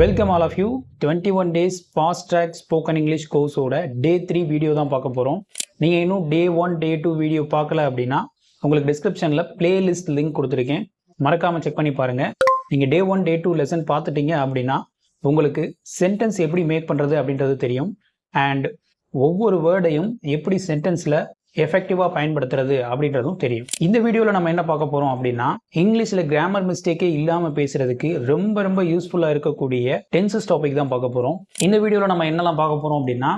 Welcome all of you twenty one days fast track spoken English கோர்ஸோட day three video தான் பார்க்க போகிறோம் நீங்கள் இன்னும் day one day two video பார்க்கல அப்படின்னா உங்களுக்கு டிஸ்கிரிப்ஷனில் பிளேலிஸ்ட் லிங்க் கொடுத்துருக்கேன். மறக்காமல் செக் பண்ணி பாருங்கள் நீங்கள் day one day two lesson பார்த்துட்டீங்க அப்படின்னா உங்களுக்கு சென்டென்ஸ் எப்படி மேக் பண்ணுறது அப்படின்றது தெரியும். அண்ட் ஒவ்வொரு வேர்டையும் எப்படி சென்டென்ஸில் எஃபெக்டிவாக பயன்படுத்துறது அப்படின்றதும் தெரியும். இந்த வீடியோவில் நம்ம என்ன பார்க்க போகிறோம் அப்படின்னா இங்கிலீஷில் கிராமர் மிஸ்டேக்கே இல்லாமல் பேசுறதுக்கு ரொம்ப ரொம்ப யூஸ்ஃபுல்லாக இருக்கக்கூடிய டென்சஸ் டாபிக் தான் பார்க்க போகிறோம் இந்த வீடியோவில் நம்ம என்னெல்லாம் பார்க்க போகிறோம் அப்படின்னா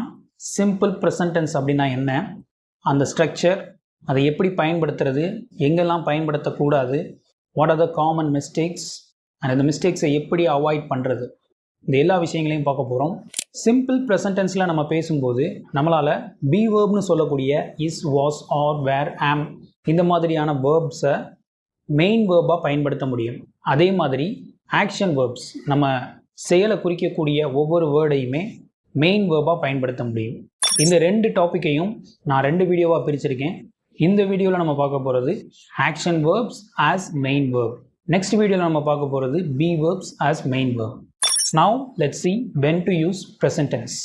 சிம்பிள் ப்ரெசன்டென்ஸ் அப்படின்னா என்ன அந்த ஸ்ட்ரக்சர் அதை எப்படி பயன்படுத்துறது எங்கெல்லாம் பயன்படுத்தக்கூடாது what are the common mistakes and அந்த மிஸ்டேக்ஸை எப்படி அவாய்ட் பண்ணுறது இந்த எல்லா விஷயங்களையும் பார்க்க போகிறோம் சிம்பிள் ப்ரெசன்டென்ஸில் நம்ம பேசும்போது நம்மளால் பி வேர்ப்னு சொல்லக்கூடிய இஸ் வாஸ் ஆர் வேர் ஆம் இந்த மாதிரியான வேர்ப்ஸை மெயின் வேர்பாக பயன்படுத்த முடியும். அதே மாதிரி ஆக்ஷன் வேர்ப்ஸ் நம்ம செயலை குறிக்கக்கூடிய ஒவ்வொரு வேர்டையுமே மெயின் வேர்பாக பயன்படுத்த முடியும். இந்த ரெண்டு டாப்பிக்கையும் நான் ரெண்டு வீடியோவாக பிரிச்சிருக்கேன். இந்த வீடியோவில் நம்ம பார்க்க போகிறது action verbs as main verb next வீடியோவில் நம்ம பார்க்க போகிறது be verbs as main verb now let see when to use present tense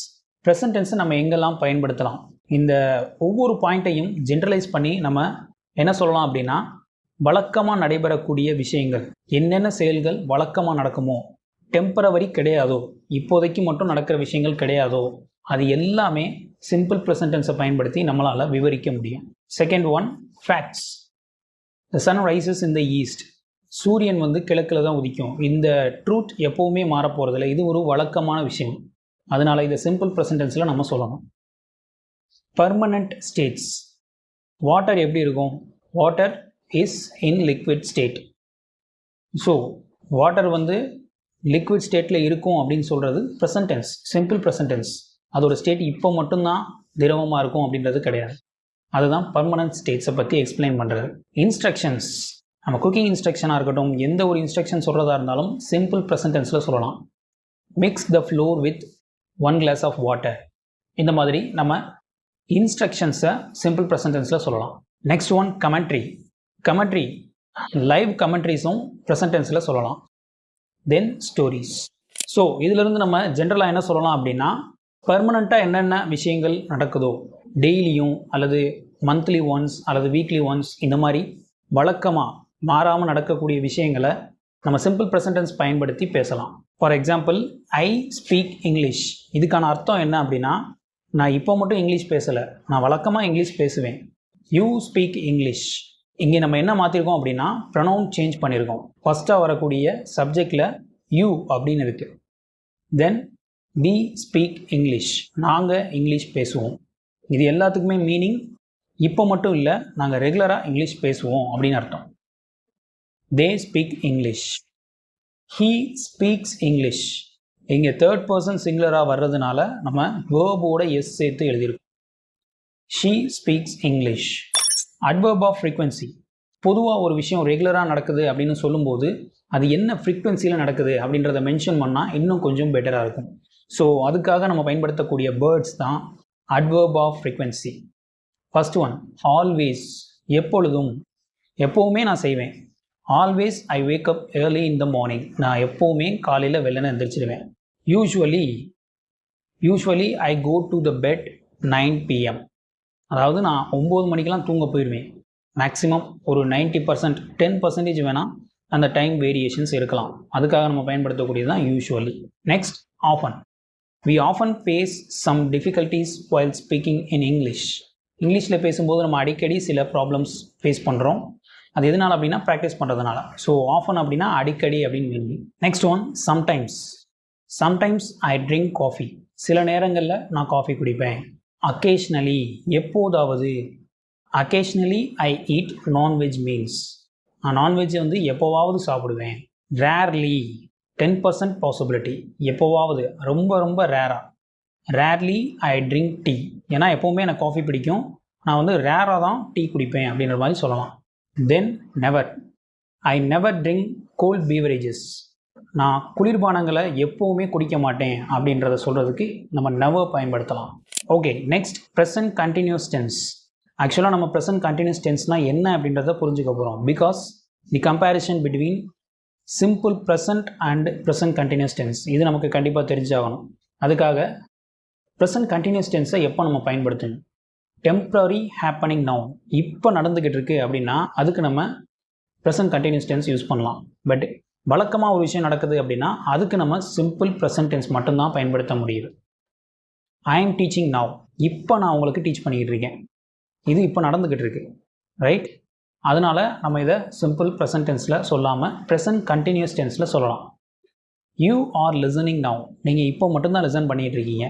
present டென்ஸை நம்ம எங்கெல்லாம் பயன்படுத்தலாம்? இந்த ஒவ்வொரு பாயிண்ட்டையும் ஜென்ரலைஸ் பண்ணி நம்ம என்ன சொல்லலாம் அப்படின்னா வழக்கமாக நடைபெறக்கூடிய விஷயங்கள். என்னென்ன செயல்கள் வழக்கமாக நடக்குமோ? டெம்பரவரி கிடையாதோ? இப்போதைக்கு மட்டும் நடக்கிற விஷயங்கள் கிடையாதோ? அது எல்லாமே சிம்பிள் ப்ரெசன்டென்ஸை பயன்படுத்தி நம்மளால் விவரிக்க முடியும். Second one facts the sun rises in the east சூரியன் வந்து கிழக்கில் தான் உதிக்கும். இந்த ட்ரூத் எப்போவுமே மாறப்போகிறதில்ல இது ஒரு வழக்கமான விஷயம். அதனால் இதை சிம்பிள் ப்ரெசன்டென்ஸில் நம்ம சொல்லணும். பர்மனண்ட் ஸ்டேட்ஸ் வாட்டர் எப்படி இருக்கும்? Water is in liquid state so water வந்து லிக்விட் ஸ்டேட்டில் இருக்கும் அப்படின்னு சொல்கிறது present tense simple present tense அதோட ஸ்டேட் இப்போ மட்டும்தான் திரவமாக இருக்கும் அப்படின்றது கிடையாது. அதுதான் பர்மனன்ட் ஸ்டேட்ஸை பற்றி எக்ஸ்பிளைன் பண்ணுறது இன்ஸ்ட்ரக்ஷன்ஸ் நம்ம குக்கிங் இன்ஸ்ட்ரக்ஷனாக இருக்கட்டும் எந்த ஒரு இன்ஸ்ட்ரக்ஷன் சொல்கிறதா இருந்தாலும் சிம்பிள் ப்ரெசன்டென்ஸில் சொல்லலாம். Mix the flour with one glass of water இந்த மாதிரி நம்ம இன்ஸ்ட்ரக்ஷன்ஸை சிம்பிள் ப்ரெசன்டென்ஸில் சொல்லலாம். Next one commentary commentary live கமெண்ட்ரிஸும் ப்ரெசன்டென்ஸில் சொல்லலாம். தென் ஸ்டோரிஸ் ஸோ இதிலிருந்து நம்ம ஜென்ரலாக என்ன சொல்லலாம் அப்படின்னா பர்மனண்ட்டாக என்னென்ன விஷயங்கள் நடக்குதோ டெய்லியும் அல்லது மந்த்லி ஒன்ஸ் அல்லது வீக்லி ஒன்ஸ் இந்த மாதிரி வழக்கமாக மாறாமல் நடக்கக்கூடிய விஷயங்களை நம்ம சிம்பிள் ப்ரெசன்டென்ஸ் பயன்படுத்தி பேசலாம். For example I speak English இதுக்கான அர்த்தம் என்ன அப்படின்னா நான் இப்போ மட்டும் இங்கிலீஷ் பேசலை நான் வழக்கமாக இங்கிலீஷ் பேசுவேன். யூ ஸ்பீக் இங்கிலீஷ் இங்கே நம்ம என்ன மாற்றிருக்கோம் அப்படின்னா ப்ரனவுன் சேஞ்ச் பண்ணியிருக்கோம் ஃபஸ்ட்டாக வரக்கூடிய சப்ஜெக்டில் யூ அப்படின்னு இருக்குது தென் வி ஸ்பீக் இங்கிலீஷ் நாங்கள் இங்கிலீஷ் பேசுவோம். இது எல்லாத்துக்குமே மீனிங் இப்போ மட்டும் இல்லை நாங்கள் ரெகுலராக இங்கிலீஷ் பேசுவோம் அப்படின்னு அர்த்தம். They speak English he speaks English இங்கே தேர்ட் பர்சன் சிங்குலராக வர்றதுனால நம்ம வேர்போட எஸ் சேர்த்து எழுதியிருக்கோம். She speaks English adverb of frequency பொதுவாக ஒரு விஷயம் ரெகுலராக நடக்குது அப்படின்னு சொல்லும்போது அது என்ன ஃப்ரீக்வன்சியில் நடக்குது அப்படின்றத மென்ஷன் பண்ணால் இன்னும் கொஞ்சம் பெட்டராக இருக்கும். ஸோ அதுக்காக நம்ம பயன்படுத்தக்கூடிய பேர்ட்ஸ் தான் adverb of frequency first one always எப்பொழுதும். எப்போவுமே நான் செய்வேன். Always I wake up early in the morning நான் எப்போவுமே காலையில் வெள்ளனை எந்திரிச்சிடுவேன் usually usually I go to the bed nine PM அதாவது நான் ஒம்பது மணிக்கெலாம் தூங்க போயிடுவேன் மேக்ஸிமம் ஒரு நைன்ட்டி பர்சன்ட் டென் பர்சன்டேஜ் வேணால் அந்த டைம் வேரியேஷன்ஸ் இருக்கலாம். அதுக்காக நம்ம பயன்படுத்தக்கூடியது தான் usually next often we often face some difficulties while speaking in English இங்கிலீஷில் பேசும்போது நம்ம அடிக்கடி சில ப்ராப்ளம்ஸ் ஃபேஸ் பண்ணுறோம் அது எதனால் அப்படின்னா ப்ராக்டிஸ் பண்ணுறதுனால ஸோ ஆஃபன் அப்படின்னா அடிக்கடி அப்படின்னு meaning next one sometimes sometimes I drink coffee சில நேரங்களில் நான் காஃபி குடிப்பேன். அக்கேஷ்னலி எப்போதாவது. Occasionally I eat non veg meals நான் நான்வெஜ் வந்து எப்போவாவது சாப்பிடுவேன். ரேர்லி டென் பர்சன்ட் பாசிபிலிட்டி எப்போவாவது. ரொம்ப ரொம்ப ரேராக ரேர்லி ஐ ட்ரிங்க் டீ ஏன்னா எப்போவுமே எனக்கு காஃபி பிடிக்கும். நான் வந்து ரேராக தான் டீ குடிப்பேன் அப்படின்ற மாதிரி சொல்லலாம். Then never I never drink cold beverages நான் குளிர்பானங்களை எப்போவுமே குடிக்க மாட்டேன் அப்படின்றத சொல்கிறதுக்கு நம்ம நெவர் பயன்படுத்தலாம். Okay next present continuous tense ஆக்சுவலாக நம்ம ப்ரெசன்ட் கண்டினியூஸ் டென்ஸ்னால் என்ன அப்படின்றத புரிஞ்சுக்க போகிறோம் because the comparison between simple present and present continuous tense இது நமக்கு கண்டிப்பாக தெரிஞ்சாகணும். அதுக்காக ப்ரெசன்ட் கண்டினியூஸ் டென்ஸை எப்போ நம்ம பயன்படுத்தணும்? டெம்ப்ரரி ஹேப்பனிங் நவுன் இப்போ நடந்துக்கிட்டு இருக்கு அப்படின்னா அதுக்கு நம்ம ப்ரெசன்ட் கண்டினியூஸ் டென்ஸ் யூஸ் பண்ணலாம். பட் வழக்கமாக ஒரு விஷயம் நடக்குது அப்படின்னா அதுக்கு நம்ம சிம்பிள் ப்ரெசன்ட் டென்ஸ் மட்டும்தான் பயன்படுத்த முடியுது. ஐ எம் டீச்சிங் நவ் இப்போ நான் உங்களுக்கு டீச் பண்ணிக்கிட்டு இருக்கேன். இது இப்போ நடந்துக்கிட்டு இருக்கு. ரைட் அதனால் நம்ம இதை சிம்பிள் ப்ரெசன்ட் டென்ஸில் சொல்லாமல் ப்ரெசன்ட் கண்டினியூஸ் டென்ஸில் சொல்லலாம். யூ ஆர் லிசனிங் நவ் நீங்கள் இப்போ மட்டும்தான் லிசன் பண்ணிகிட்டு இருக்கீங்க.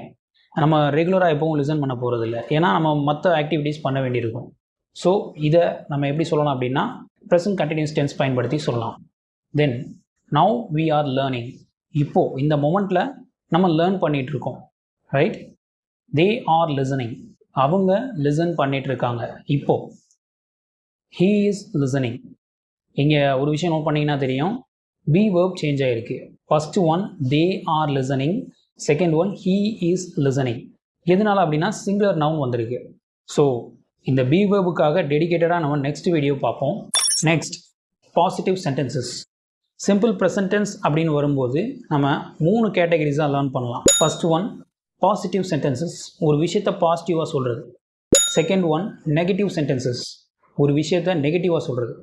நம்ம ரெகுலராக எப்பவும் லிசன் பண்ண போகிறது இல்லை ஏன்னா நம்ம மற்ற ஆக்டிவிட்டீஸ் பண்ண வேண்டியிருக்கும். ஸோ இதை நம்ம எப்படி சொல்லலாம் அப்படின்னா ப்ரெசன்ட் கண்டினியூஸ் டென்ஸ் பயன்படுத்தி சொல்லலாம். Then now we are learning இப்போது இந்த மொமெண்ட்டில் நம்ம லேர்ன் பண்ணிகிட்டு இருக்கோம் ரைட் தே ஆர் லிசனிங் அவங்க லிசன் பண்ணிகிட்டு இருக்காங்க இப்போது ஹீ இஸ் லிசனிங் இங்கே ஒரு விஷயம் நோட் பண்ணிங்கன்னா தெரியும். பி வேர்ப் சேஞ்ச் ஆகிருக்கு first one they are listening second one he is listening எதனால் அப்படின்னா சிங்குலர் நவுன் வந்திருக்கு. ஸோ இந்த பி வேர்புக்காக டெடிக்கேட்டடாக நம்ம நெக்ஸ்ட் வீடியோ பார்ப்போம். Next positive sentences simple present tense அப்படின்னு வரும்போது நம்ம மூணு கேட்டகரிஸாக லேர்ன் பண்ணலாம். ஃபஸ்ட் ஒன் பாசிட்டிவ் சென்டென்சஸ் ஒரு விஷயத்தை பாசிட்டிவாக சொல்கிறது செகண்ட் ஒன் நெகட்டிவ் சென்டென்சஸ் ஒரு விஷயத்தை நெகட்டிவாக சொல்கிறது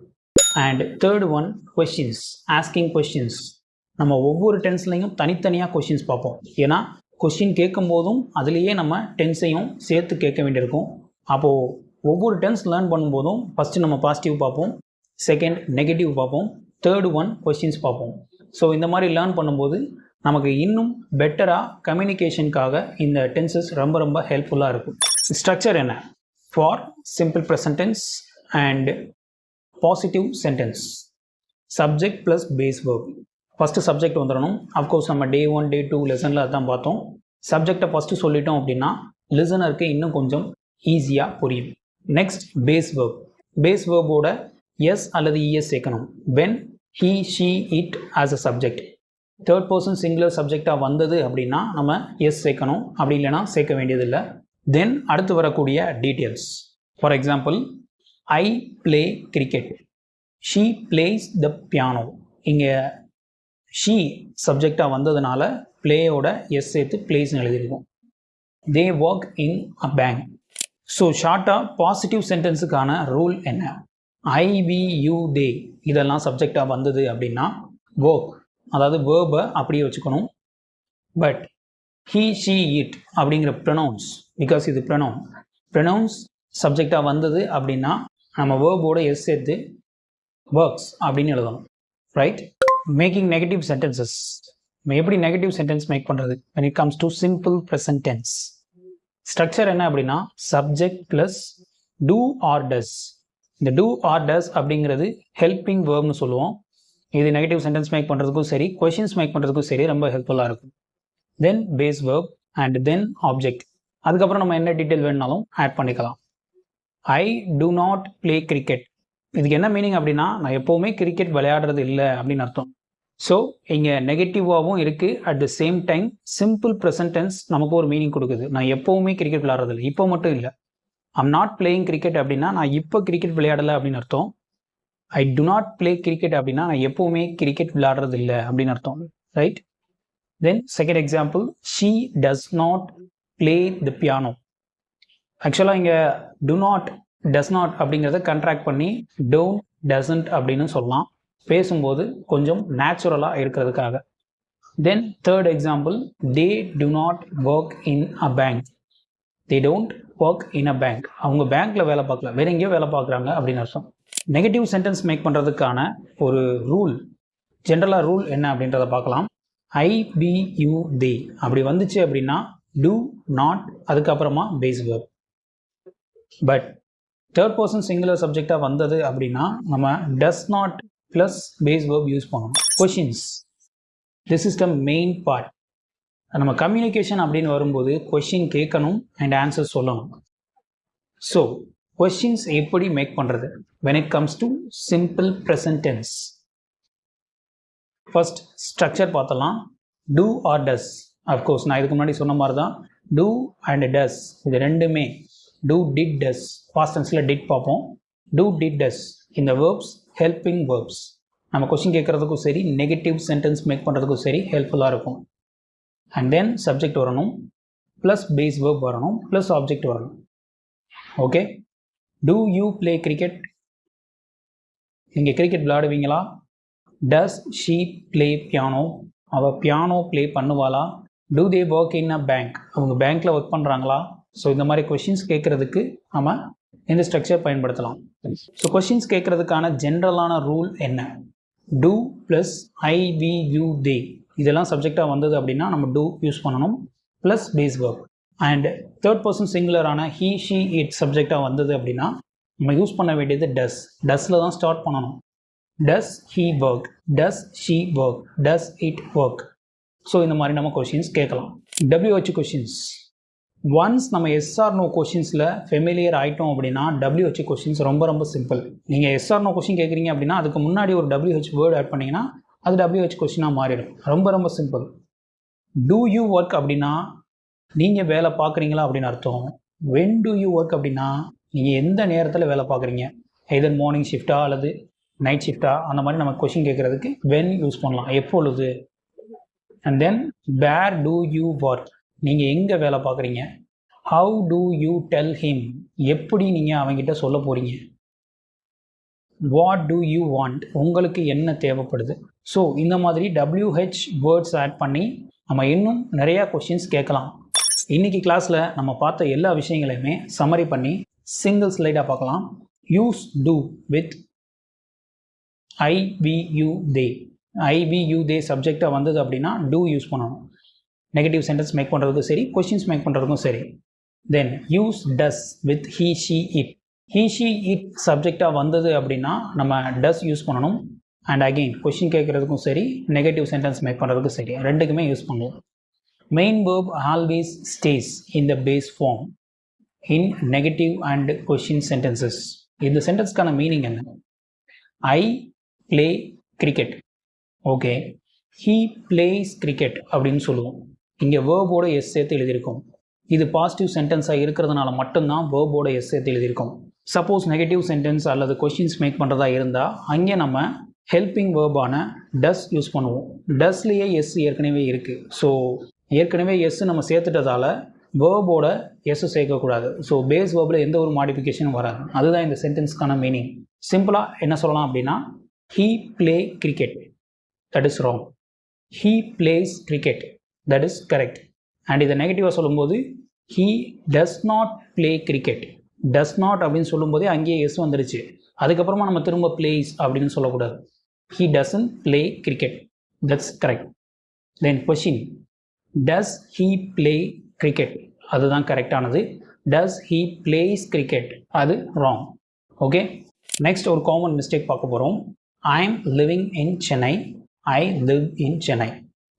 and third one questions asking questions நம்ம ஒவ்வொரு டென்ஸ்லையும் தனித்தனியாக கொஷின்ஸ் பார்ப்போம். ஏன்னா கொஷின் கேட்கும் போதும் அதுலேயே நம்ம டென்ஸையும் சேர்த்து கேட்க வேண்டியிருக்கும். அப்போது ஒவ்வொரு டென்ஸ் லேர்ன் பண்ணும்போதும் ஃபஸ்ட்டு நம்ம பாசிட்டிவ் பார்ப்போம். செகண்ட் நெகட்டிவ் பார்ப்போம். தேர்டு ஒன் கொஷின்ஸ் பார்ப்போம். ஸோ இந்த மாதிரி லேர்ன் பண்ணும்போது நமக்கு இன்னும் பெட்டராக கம்யூனிகேஷனுக்காக இந்த டென்சஸ் ரொம்ப ரொம்ப ஹெல்ப்ஃபுல்லாக இருக்கும். ஸ்ட்ரக்சர் என்ன? For simple present tense and positive sentence subject plus base work first subject வந்துடணும் அஃப்கோர்ஸ் நம்ம டே ஒன் டே டூ லெசனில் அதான் பார்த்தோம். சப்ஜெக்டை ஃபஸ்ட்டு சொல்லிட்டோம் அப்படின்னா லிசனருக்கு இன்னும் கொஞ்சம் ஈஸியாக புரியும். நெக்ஸ்ட் பேஸ் வேர்ப் பேஸ் வேர்போட எஸ் அல்லது இஎஸ் சேர்க்கணும். When he she it as a subject third person singular சப்ஜெக்டாக வந்தது அப்படின்னா நம்ம எஸ் சேர்க்கணும். அப்படி இல்லைனா சேர்க்க வேண்டியதில்லை. தென் அடுத்து வரக்கூடிய details for example I play cricket she plays the piano இங்கே ஷீ சப்ஜெக்டாக வந்ததுனால பிளேயோட எஸ் சேர்த்து பிளேஸ்னு எழுதியிருக்கோம். They work in a bank so ஷார்ட்டாக பாசிட்டிவ் சென்டென்ஸுக்கான ரூல் என்ன? ஐ வி யூ தே இதெல்லாம் சப்ஜெக்டாக வந்தது அப்படின்னா ஒர்க் அதாவது வேர்பை அப்படியே வச்சுக்கணும். பட் ஹீ ஷீ இட் அப்படிங்கிற ப்ரொனவுன்ஸ் பிகாஸ் இது ப்ரொனவுன் ப்ரொனவுன்ஸ் சப்ஜெக்டாக வந்தது அப்படின்னா நம்ம வேர்போட எஸ் சேர்த்து ஒர்க்ஸ் அப்படின்னு எழுதணும். ரைட் மேக்கிங் நெகட்டிவ் சென்டென்சஸ் எப்படி நெகட்டிவ் சென்டென்ஸ் மேக் பண்ணுறது when it comes to simple present tense. Structure என்ன அப்படின்னா subject plus do or does இந்த டூ ஆர் டஸ் அப்படிங்கிறது ஹெல்பிங் வேர்ப்னு சொல்லுவோம். இது நெகட்டிவ் சென்டென்ஸ் மேக் பண்ணுறதுக்கும் சரி கொஷின்ஸ் மேக் பண்ணுறதுக்கும் சரி ரொம்ப ஹெல்ப்ஃபுல்லாக இருக்கும். Then base verb and then object அதுக்கப்புறம் நம்ம என்ன டீட்டெயில் வேணுனாலும் ஆட் பண்ணிக்கலாம். I do not play cricket இதுக்கு என்ன மீனிங் அப்படின்னா நான் எப்போவுமே கிரிக்கெட் விளையாடுறது இல்லை அப்படின்னு அர்த்தம். ஸோ இங்கே நெகட்டிவாகவும் இருக்குது at the same time simple present tense நமக்கு ஒரு மீனிங் கொடுக்குது. நான் எப்போவுமே கிரிக்கெட் விளையாடுறதில்லை இப்போ மட்டும் இல்லை. ஐம் நாட் பிளேயிங் கிரிக்கெட் அப்படின்னா நான் இப்போ கிரிக்கெட் விளையாடலை அப்படின்னு அர்த்தம். I do not play cricket அப்படின்னா நான் எப்போவுமே கிரிக்கெட் விளையாடுறது இல்லை அப்படின்னு அர்த்தம். Right then second example she does not play the piano ஆக்சுவலாக இங்கே டு நாட் டஸ் நாட் அப்படிங்கிறத கண்ட்ராக்ட் பண்ணி டோன்ட் டசன்ட் அப்படின்னு சொல்லலாம். பேசும்போது கொஞ்சம் நேச்சுரலாக இருக்கிறதுக்காக. Then third example they do not work in a bank they don't work in a bank அவங்க பேங்க்கில் வேலை பார்க்கல. வேற எங்கேயோ வேலை பார்க்குறாங்க அப்படின்னு அர்த்தம். நெகட்டிவ் சென்டென்ஸ் மேக் பண்ணுறதுக்கான ஒரு ரூல் ஜென்ரலாக ரூல் என்ன அப்படின்றத பார்க்கலாம். ஐ பி யூ தே அப்படி வந்துச்சு அப்படின்னா டூ நாட் அதுக்கப்புறமா base verb but third person singular சப்ஜெக்டாக வந்தது அப்படின்னா நம்ம does not plus base verb use பண்ணணும். Questions this is the main part நம்ம கம்யூனிகேஷன் அப்படின்னு வரும்போது கொஷின் கேட்கணும் அண்ட் ஆன்சர் சொல்லணும். ஸோ கொஷின்ஸ் எப்படி மேக் பண்ணுறது when it comes to simple present tense first structure பார்த்தலாம் do or does of course நான் இதுக்கு முன்னாடி சொன்ன மாதிரி தான் டூ அண்ட் டஸ் இது ரெண்டுமே. டூ டிட் டஸ் பாஸ்டன்ஸில் டிட் பார்ப்போம். டூ டிட் டஸ் இந்த வேர்ப்ஸ் ஹெல்பிங் வேர்ப்ஸ் நம்ம கொஸ்டின் கேட்குறதுக்கும் சரி நெகட்டிவ் சென்டென்ஸ் மேக் பண்ணுறதுக்கும் சரி ஹெல்ப்ஃபுல்லாக இருக்கும். அண்ட் தென் சப்ஜெக்ட் வரணும். ப்ளஸ் பேஸ் வேர்ப் வரணும். ப்ளஸ் ஆப்ஜெக்ட் வரணும். Okay do you play cricket நீங்கள் கிரிக்கெட் விளையாடுவீங்களா? டஸ் ஷீ ப்ளே பியானோ அவள் piano play பண்ணுவாளா? Do they work in a bank அவங்க பேங்க்கில் ஒர்க் பண்ணுறாங்களா ஸோ இந்த மாதிரி கொஷின்ஸ் கேட்குறதுக்கு நம்ம இந்த ஸ்ட்ரக்சர் பயன்படுத்தலாம். ஸோ கொஷின்ஸ் கேட்குறதுக்கான ஜென்ரலான ரூல் என்ன? Do plus I we you they இதெல்லாம் சப்ஜெக்டாக வந்தது அப்படின்னா நம்ம டூ யூஸ் பண்ணணும் plus base work and third person சிங்குலரான he she it சப்ஜெக்டாக வந்தது அப்படின்னா நம்ம யூஸ் பண்ண வேண்டியது டஸ் டஸ்ஸில் தான் ஸ்டார்ட் பண்ணணும். Does he work does she work does it work so இந்த மாதிரி நம்ம கொஷின்ஸ் கேட்கலாம். டபிள்யூஹெச் கொஷின்ஸ் ஒன்ஸ் நம்ம எஸ்ஆர் நோ கொஷின்ஸில் ஃபெமிலியர் ஆகிட்டோம் அப்படின்னா டபிள்யூஹெச் கொஷின்ஸ் ரொம்ப ரொம்ப சிம்பிள் நீங்கள் எஸ்ஆர் நோ கொஷின் கேட்குறீங்க அப்படின்னா அதுக்கு முன்னாடி ஒரு டபிள்யூஹெச் வேர்டு ஆட் பண்ணிங்கன்னா அது டபிள்யூஹெச் கொஷினாக மாறிடும். ரொம்ப ரொம்ப சிம்பிள் டூ யூ ஒர்க் அப்படின்னா நீங்கள் வேலை பார்க்குறீங்களா அப்படின்னு அர்த்தம். வென் டூ யூ ஒர்க் அப்படின்னா நீங்கள் எந்த நேரத்தில் வேலை பார்க்குறீங்க? எதர் மார்னிங் ஷிஃப்ட்டா அல்லது நைட் ஷிஃப்ட்டா அந்த மாதிரி நம்ம கொஷின் கேட்குறதுக்கு வென் யூஸ் பண்ணலாம். எப்பொழுது? And then where do you work நீங்கள் எங்கே வேலை பார்க்குறீங்க? How do you tell him எப்படி நீங்கள் அவங்ககிட்ட சொல்ல போகிறீங்க வாட் டூ யூ வாண்ட் உங்களுக்கு என்ன தேவைப்படுது? ஸோ இந்த மாதிரி டபிள்யூஹெச் வேர்ட்ஸ் ஆட் பண்ணி நம்ம இன்னும் நிறையா கொஷின்ஸ் கேட்கலாம். இன்றைக்கி கிளாஸில் நம்ம பார்த்த எல்லா விஷயங்களையுமே சம்மரி பண்ணி சிங்கிள் ஸ்லைடாக பார்க்கலாம். Use do with I we you you they I we you you they சப்ஜெக்டாக வந்தது அப்படின்னா டூ யூஸ் பண்ணணும். நெகட்டிவ் சென்டென்ஸ் மேக் பண்ணுறதுக்கும் சரி கொஷின்ஸ் மேக் பண்ணுறதுக்கும் சரி. Then use does with he she it he she it சப்ஜெக்டாக வந்தது அப்படின்னா நம்ம டஸ் யூஸ் பண்ணணும். அண்ட் அகெயின் கொஷின் கேட்குறதுக்கும் சரி நெகட்டிவ் சென்டென்ஸ் மேக் பண்ணுறதுக்கும் சரி ரெண்டுக்குமே யூஸ் பண்ணுவோம் main verb always stays in the base form in negative and question sentences இந்த சென்டென்ஸ்க்கான மீனிங் என்ன? I play cricket okay he plays cricket அப்படின்னு சொல்லுவோம். இங்கே வேர்போட எஸ் சேர்த்து எழுதியிருக்கோம். இது பாசிட்டிவ் சென்டென்ஸாக இருக்கிறதுனால மட்டும்தான் வேர்போட எஸ் சேர்த்து எழுதியிருக்கோம். சப்போஸ் நெகட்டிவ் சென்டென்ஸ் அல்லது கொஷின்ஸ் மேக் பண்ணுறதா இருந்தால் அங்கே நம்ம ஹெல்பிங் வேர்பான டஸ் யூஸ் பண்ணுவோம். டஸ்லேயே எஸ் ஏற்கனவே இருக்குது ஸோ ஏற்கனவே எஸ் நம்ம சேர்த்துட்டதால வேர்போட எஸ் சேர்க்கக்கூடாது. ஸோ பேஸ் வேர்பில் எந்த ஒரு மாடிஃபிகேஷனும் வராது. அதுதான் இந்த சென்டென்ஸ்க்கான மீனிங் சிம்பிளாக என்ன சொல்லலாம் அப்படின்னா he play cricket that is wrong he plays cricket that is correct and இதை நெகட்டிவாக சொல்லும்போது he does not play cricket does not அப்படின்னு சொல்லும்போதே அங்கேயே எஸ் வந்துடுச்சு அதுக்கப்புறமா நம்ம திரும்ப பிளேஸ் அப்படின்னு சொல்லக்கூடாது. He doesn't play cricket that's correct then question does he play cricket அதுதான் கரெக்டானது டஸ் ஹீ பிளேஸ் கிரிக்கெட் அது ராங் ஓகே நெக்ஸ்ட் ஒரு காமன் மிஸ்டேக் பார்க்க போகிறோம் I am living in Chennai I live in Chennai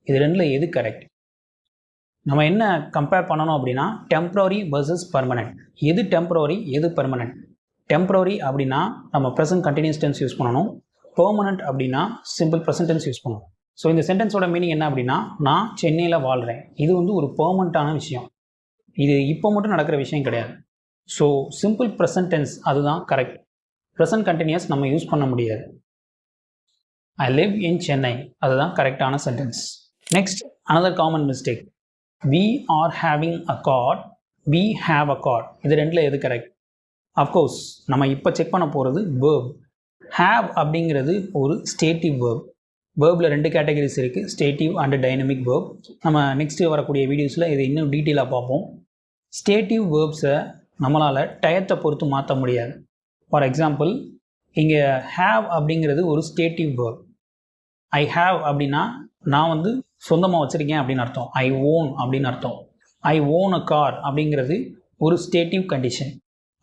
இது ரெண்டில் எது கரெக்ட் நம்ம என்ன கம்பேர் பண்ணணும் அப்படின்னா டெம்ப்ரரி வர்சஸ் பர்மனெண்ட் எது டெம்ப்ரரி எது பர்மனெண்ட் டெம்ப்ரரி அப்படின்னா நம்ம ப்ரெசன்ட் கண்டினியூஸ் டென்ஸ் யூஸ் பண்ணணும். பெர்மனண்ட் அப்படின்னா சிம்பிள் ப்ரெசன்ட் டென்ஸ் யூஸ் பண்ணணும். ஸோ இந்த சென்டென்ஸோட மீனிங் என்ன அப்படின்னா நான் சென்னையில் வாழ்கிறேன் இது வந்து ஒரு பெர்மனண்ட்டான விஷயம். இது இப்போ மட்டும் நடக்கிற விஷயம் கிடையாது. ஸோ சிம்பிள் ப்ரெசன்ட் டென்ஸ் அதுதான் கரெக்ட் ப்ரெசன்ட் கண்டினியூஸ் நம்ம யூஸ் பண்ண முடியாது. ஐ லிவ் இன் சென்னை அதுதான் கரெக்டான sentence next another common mistake we are having a car we have a car இது ரெண்டில் எது கரெக்ட் அஃப்கோர்ஸ் நம்ம இப்போ செக் பண்ண போகிறது வேர்ப் ஹேவ் அப்படிங்கிறது ஒரு ஸ்டேட்டிவ் வேர்ப் வேர்பில் ரெண்டு கேட்டகரிஸ் இருக்குது ஸ்டேட்டிவ் அண்ட் டைனமிக் வேர்ப் நம்ம நெக்ஸ்ட்டு வரக்கூடிய வீடியோஸில் இதை இன்னும் டீட்டெயிலாக பார்ப்போம். ஸ்டேட்டிவ் வேர்ப்ஸை நம்மளால் டயத்தை பொறுத்து மாற்ற முடியாது. ஃபார் எக்ஸாம்பிள் இங்கே ஹேவ் அப்படிங்கிறது ஒரு ஸ்டேட்டிவ் வேர்ப் ஐ ஹாவ் அப்படின்னா நான் வந்து சொந்தமாக வச்சுருக்கேன் அப்படின்னு அர்த்தம். ஐ ஓன் அப்படின்னு அர்த்தம். ஐ ஓன் அ கார் அப்படிங்கிறது ஒரு ஸ்டேட்டிவ் கண்டிஷன்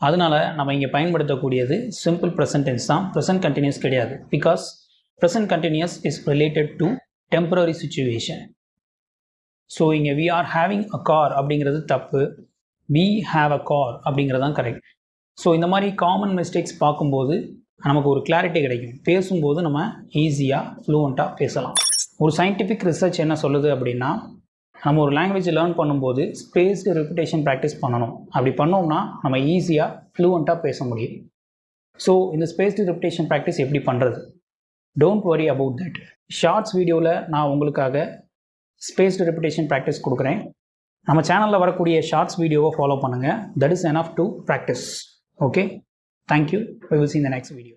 அதனால் நம்ம இங்கே பயன்படுத்தக்கூடியது சிம்பிள் ப்ரெசன்ட் டென்ஸ் தான். ப்ரெசன்ட் கண்டினியூஸ் கிடையாது. Because present continuous is related to temporary situation so இங்கே we are having a car அப்படிங்கிறது தப்பு. வி ஹாவ் அ கார் அப்படிங்கிறது தான் கரெக்ட் ஸோ இந்த மாதிரி காமன் மிஸ்டேக்ஸ் பார்க்கும்போது நமக்கு ஒரு கிளாரிட்டி கிடைக்கும். பேசும்போது நம்ம ஈஸியாக ஃப்ளூவண்ட்டாக பேசலாம். ஒரு சயின்டிஃபிக் ரிசர்ச் என்ன சொல்லுது அப்படின்னா நம்ம ஒரு லாங்குவேஜ் லேர்ன் பண்ணும்போது ஸ்பேஸ்டு ரெப்புடேஷன் ப்ராக்டிஸ் பண்ணணும். அப்படி பண்ணோம்னா நம்ம ஈஸியாக ஃப்ளூவண்ட்டாக பேச முடியும். ஸோ இந்த ஸ்பேஸ்டு ரெப்புடேஷன் ப்ராக்டிஸ் எப்படி பண்ணுறது don't worry about that shorts வீடியோவில் நான் உங்களுக்காக ஸ்பேஸ்டு ரெப்புடேஷன் ப்ராக்டிஸ் கொடுக்குறேன். நம்ம சேனலில் வரக்கூடிய ஷார்ட்ஸ் வீடியோவை ஃபாலோ பண்ணுங்கள் that is enough to practice okay Thank you. We will see in the next video.